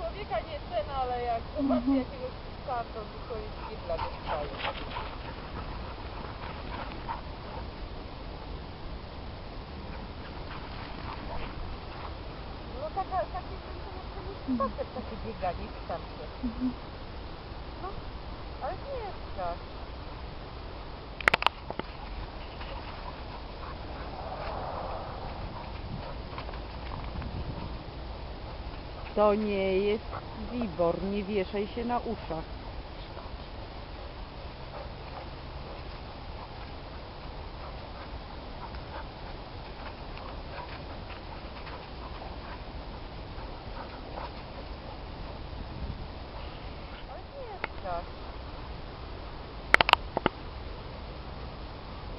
nie ten, ale jak zobaczy jakiegoś psa, to wychodzi z kibla dostaje. No taka, to jest spacer, takie bieganie w starcie. No, ale nie jest strach. To nie jest wibor, nie wieszaj się na uszach. Jest.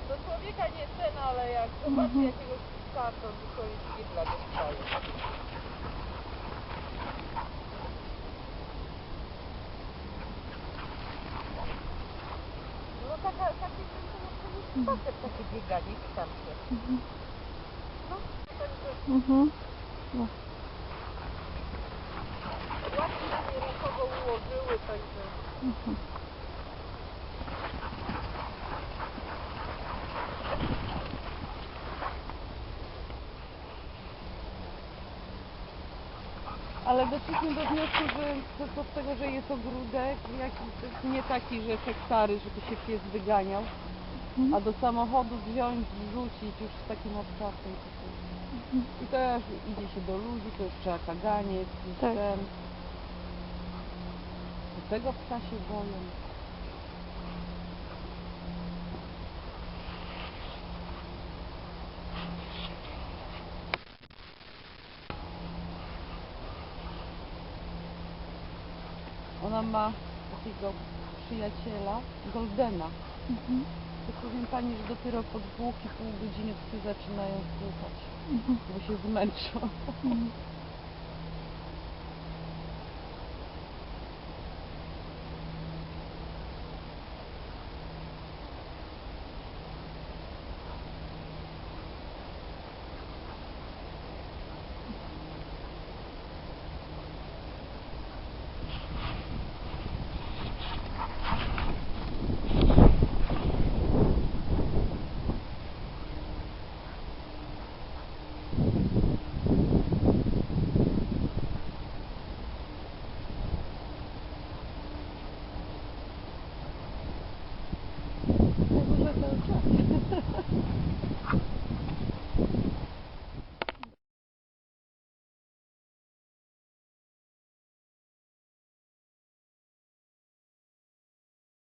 Do człowieka nie ten, ale jak zobaczy jakiegoś psa, to wychodzi z kibla dostaje. Taka, jest spacer, takie bieganie w starcie. No, także Mhm. łapki się rękowo ułożyły, także... Ale doszliśmy do wniosku, że z tego, że jest ogródek, jakiś nie taki, że hektary, żeby się pies wyganiał, a do samochodu wziąć, rzucić już w takim i to I już idzie się do ludzi, to już trzeba kaganiec, Tak. ten. Do tego psa się boją. Ona ma takiego przyjaciela, Goldena. To powiem Pani, że dopiero po dwóch i pół godziny psy zaczynają słuchać, bo się zmęczą. Buat.